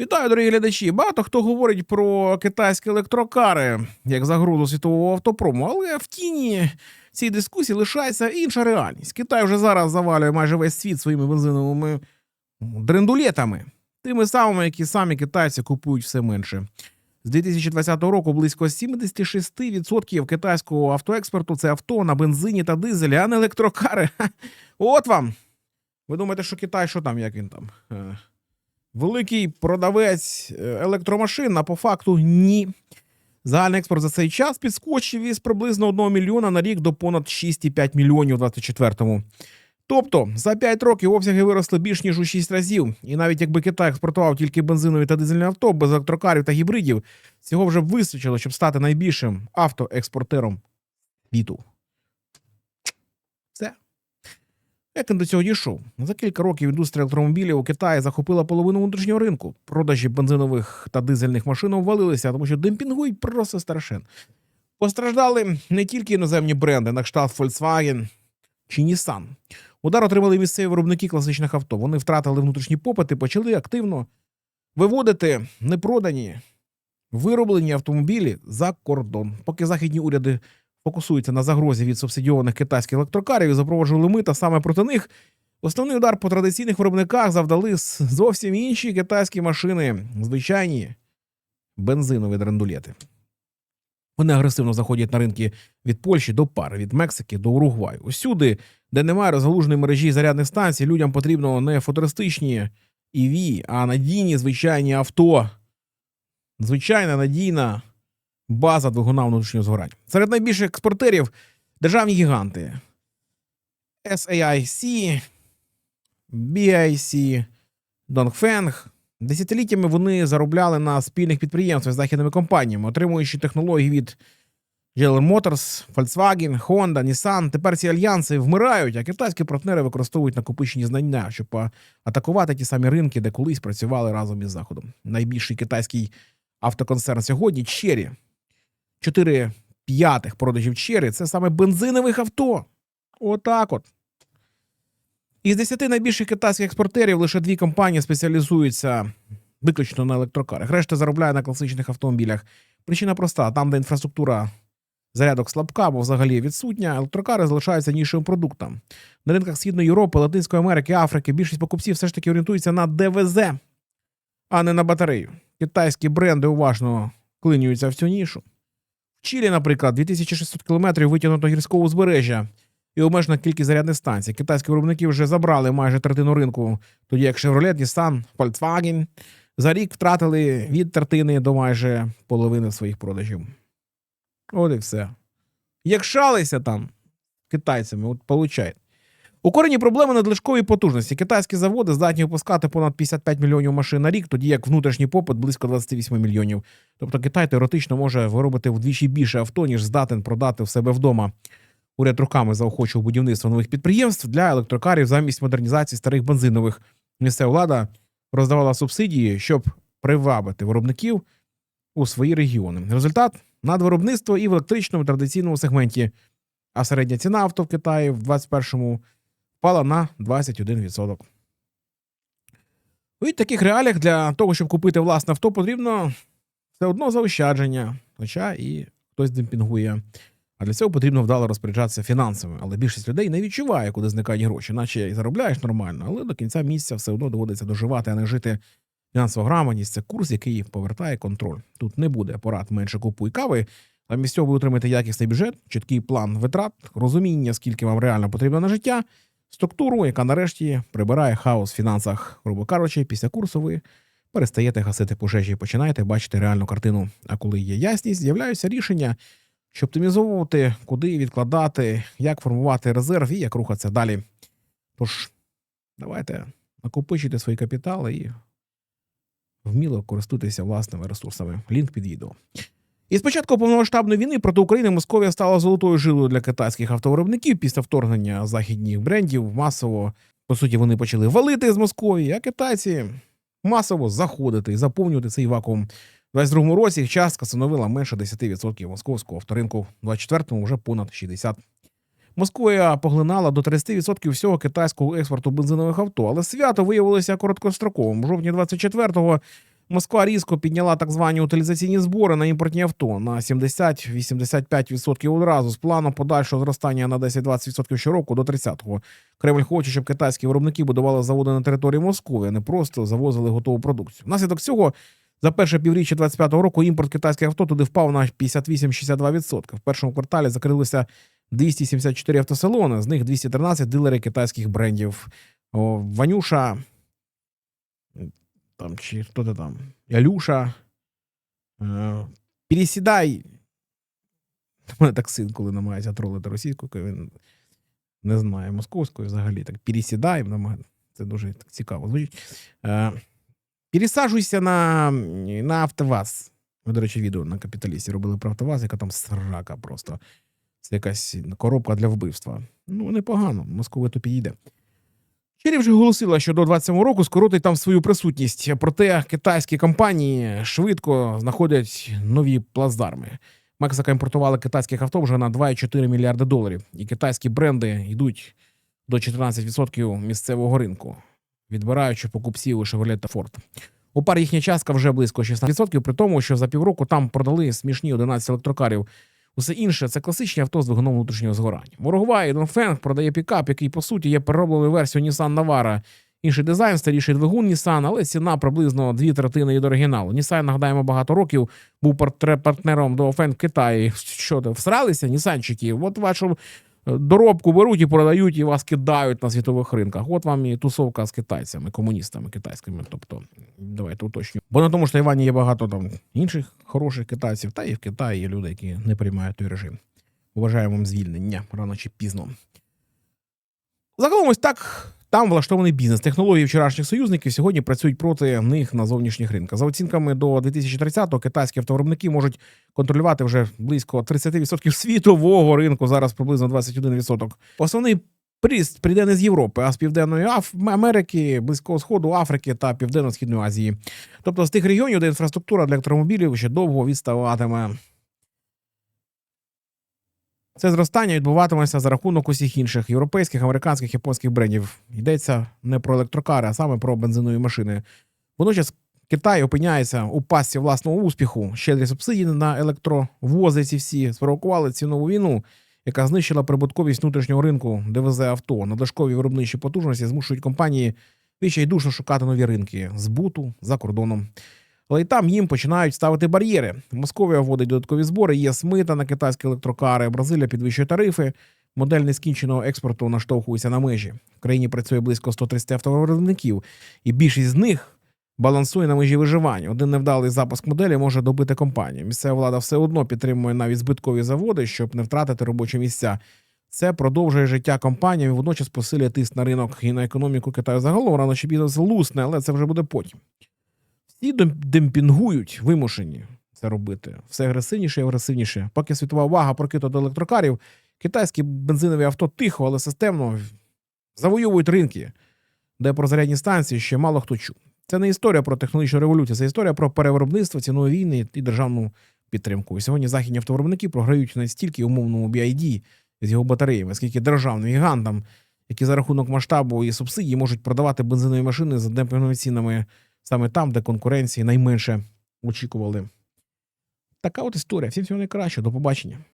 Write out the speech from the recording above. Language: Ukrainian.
Вітаю, дорогі глядачі. Багато хто говорить про китайські електрокари як загрозу світового автопрому, але в тіні цієї дискусії лишається інша реальність. Китай вже зараз завалює майже весь світ своїми бензиновими дрендулетами, тими самими, які самі китайці купують все менше. З 2020 року близько 76% китайського автоекспорту це авто на бензині та дизелі, а не електрокари. От вам. Ви думаєте, що Китай, що там, як він там? Великий продавець е, електромашин, а по факту ні. Загальний експорт за цей час підскочив із приблизно 1 мільйона на рік до понад 6,5 мільйонів у 24-му. Тобто за 5 років обсяги виросли більш ніж у 6 разів. І навіть якби Китай експортував тільки бензинові та дизельні авто без електрокарів та гібридів, цього вже б вистачило, щоб стати найбільшим автоекспортером світу. Все. Як він до цього дійшов? За кілька років індустрія електромобілів у Китаї захопила половину внутрішнього ринку. Продажі бензинових та дизельних машин обвалилися, тому що демпінгують просто страшен. Постраждали не тільки іноземні бренди, на кшталт Volkswagen чи Nissan. Удар отримали місцеві виробники класичних авто. Вони втратили внутрішній попит і почали активно виводити непродані вироблені автомобілі за кордон. Поки західні уряди фокусуються на загрозі від субсидіованих китайських електрокарів і запроваджували мита саме проти них. Основний удар по традиційних виробниках завдали зовсім інші китайські машини, звичайні бензинові драндулети. Вони агресивно заходять на ринки від Польщі до Пари, від Мексики до Уругваю. Усюди, де немає розгалуженої мережі зарядних станцій, людям потрібно не футуристичні EV, а надійні звичайні авто. Звичайна надійна база двигуна внутрішнього згорання. Серед найбільших експортерів державні гіганти SAIC, BIC, Dongfeng. Десятиліттями вони заробляли на спільних підприємствах з західними компаніями, отримуючи технології від General Motors, Volkswagen, Honda, Nissan. Тепер ці альянси вмирають, а китайські партнери використовують накопичені знання, щоб атакувати ті самі ринки, де колись працювали разом із Заходом. Найбільший китайський автоконцерн сьогодні Chery. 4 п'ятих продажів Chery – це саме бензинових авто. Отак от. Із 10 найбільших китайських експортерів лише дві компанії спеціалізуються виключно на електрокарах. Решта заробляє на класичних автомобілях. Причина проста: там, де інфраструктура зарядок слабка або взагалі відсутня, електрокари залишаються нішевим продуктом. На ринках Східної Європи, Латинської Америки, Африки більшість покупців все ж таки орієнтуються на ДВЗ, а не на батарею. Китайські бренди уважно клинюються в цю нішу. В Чилі, наприклад, 2600 кілометрів витягнуто гірського узбережжя і обмежена кількість зарядних станцій. Китайські виробники вже забрали майже третину ринку, тоді як Chevrolet, Nissan, Volkswagen за рік втратили від третини до майже половини своїх продажів. От і все. Як шалися там китайцями, от получають. У корені проблеми надлишкової потужності. Китайські заводи здатні випускати понад 55 мільйонів машин на рік, тоді як внутрішній попит близько 28 мільйонів. Тобто Китай теоретично може виробити вдвічі більше авто, ніж здатен продати в себе вдома. Уряд руками заохочував будівництво нових підприємств для електрокарів замість модернізації старих бензинових. Місцева влада роздавала субсидії, щоб привабити виробників у свої регіони. Результат надвиробництво і в електричному традиційному сегменті. А середня ціна авто в Китаї в 21-му впала на 21%. У таких реаліях для того, щоб купити власне авто, потрібно все одно заощадження, хоча і хтось демпінгує. А для цього потрібно вдало розпоряджатися фінансами. Але більшість людей не відчуває, куди зникають гроші, наче і заробляєш нормально, але до кінця місяця все одно доводиться доживати, а не жити. Фінансова грамотність це курс, який повертає контроль. Тут не буде порад менше купуй кави. Замість цього ви отримаєте якісний бюджет, чіткий план витрат, розуміння, скільки вам реально потрібно на життя, структуру, яка нарешті прибирає хаос в фінансах. Грубо кажучи, після курсу ви перестаєте гасити пожежі і починаєте бачити реальну картину. А коли є ясність, з'являються рішення, щоб оптимізовувати, куди відкладати, як формувати резерв і як рухатися далі. Тож, давайте накопичуйте свої капітали і вміло користуйтеся власними ресурсами. Лінк під відео. І з початку повномасштабної війни проти України Московія стала золотою жилою для китайських автовиробників після вторгнення західніх брендів. Масово, по суті, вони почали валити з Московії, а китайці масово заходити і заповнювати цей вакуум. У 22-му році їх частка становила менше 10% московського авторинку, в 24-му вже понад 60%. Москва поглинала до 30% всього китайського експорту бензинових авто, але свято виявилося короткостроковим. У жовтні 24-го Москва різко підняла так звані утилізаційні збори на імпортні авто на 70-85% одразу з планом подальшого зростання на 10-20% щороку до 30-го. Кремль хоче, щоб китайські виробники будували заводи на території Москви, а не просто завозили готову продукцію. Внаслідок цього за перше півріччя 25-го року імпорт китайських авто туди впав на 58-62%. В першому кварталі закрилися 274 автосалони, з них 213 дилери китайських брендів. О, Ванюша, там чи хто то там, Ялюша, е, пересідай. У мене так син, коли намагається тролити російською, він не знає московською взагалі. Так пересідай, це дуже так цікаво звучить. Е, пересаджуйся на, на АвтоВАЗ. Ми, до речі, відео на капіталісті робили про АвтоВАЗ, яка там срака просто. Це якась коробка для вбивства. Ну, непогано, московито підійде. Черрі вже оголосила, що до 27 року скоротить там свою присутність. Проте китайські компанії швидко знаходять нові плацдарми. Мексика імпортувала китайських авто вже на 2,4 мільярди доларів, і китайські бренди йдуть до 14% місцевого ринку, відбираючи покупців у Chevrolet та Ford. У парі їхня частка вже близько 16%, при тому, що за півроку там продали смішні 11 електрокарів. Усе інше це класичні авто з двигуном внутрішнього згорання. Ворогва і Донфенг продає пікап, який по суті є переробленою версією Nissan Navara. Інший дизайн, старіший двигун Nissan, але ціна приблизно дві третини від оригіналу. Nissan, нагадаємо, багато років був партнером до в Китаї. Що всралися нісанчики? От вашу доробку беруть і продають, і вас кидають на світових ринках. От вам і тусовка з китайцями, комуністами китайськими. Тобто, давайте уточню. Бо на тому ж Тайвані є багато там інших хороших китайців, та і в Китаї є люди, які не приймають той режим. Вважаємо вам звільнення рано чи пізно. Загалом ось так. Там влаштований бізнес. Технології вчорашніх союзників сьогодні працюють проти них на зовнішніх ринках. За оцінками до 2030-го китайські автовиробники можуть контролювати вже близько 30% світового ринку. Зараз приблизно 21%. Основний пріст прийде не з Європи, а з Південної Аф- Америки, Близького Сходу, Африки та Південно-Східної Азії. Тобто з тих регіонів, де інфраструктура для електромобілів ще довго відставатиме. Це зростання відбуватиметься за рахунок усіх інших європейських, американських, японських брендів. Йдеться не про електрокари, а саме про бензинові машини. Водночас Китай опиняється у пастці власного успіху. Щедрі субсидії на електровози ці всі спровокували цінову війну, яка знищила прибутковість внутрішнього ринку, де везе авто. Надлишкові виробничі потужності змушують компанії відчайдушно шукати нові ринки збуту за кордоном. Але й там їм починають ставити бар'єри. Московія вводить додаткові збори, є смита на китайські електрокари, Бразилія підвищує тарифи. Модель нескінченого експорту наштовхується на межі. В країні працює близько 130 автовиробників, і більшість з них балансує на межі виживання. Один невдалий запуск моделі може добити компанію. Місцева влада все одно підтримує навіть збиткові заводи, щоб не втратити робочі місця. Це продовжує життя компаніям і водночас посилює тиск на ринок і на економіку Китаю загалом. Рано чи пізно це лусне, але це вже буде потім. Всі демпінгують, вимушені це робити. Все агресивніше і агресивніше. Поки світова увага прокита до електрокарів, китайські бензинові авто тихо, але системно завоюють ринки, де про зарядні станції ще мало хто чув. Це не історія про технологічну революцію, це історія про перевиробництво, цінової війни і державну підтримку. І сьогодні західні автовиробники програють не стільки умовному BID з його батареями, скільки державним гігантам, які за рахунок масштабу і субсидій можуть продавати бензинові машини за демпінговими цінами саме там, де конкуренції найменше очікували. Така от історія. Всім всього найкращого. До побачення.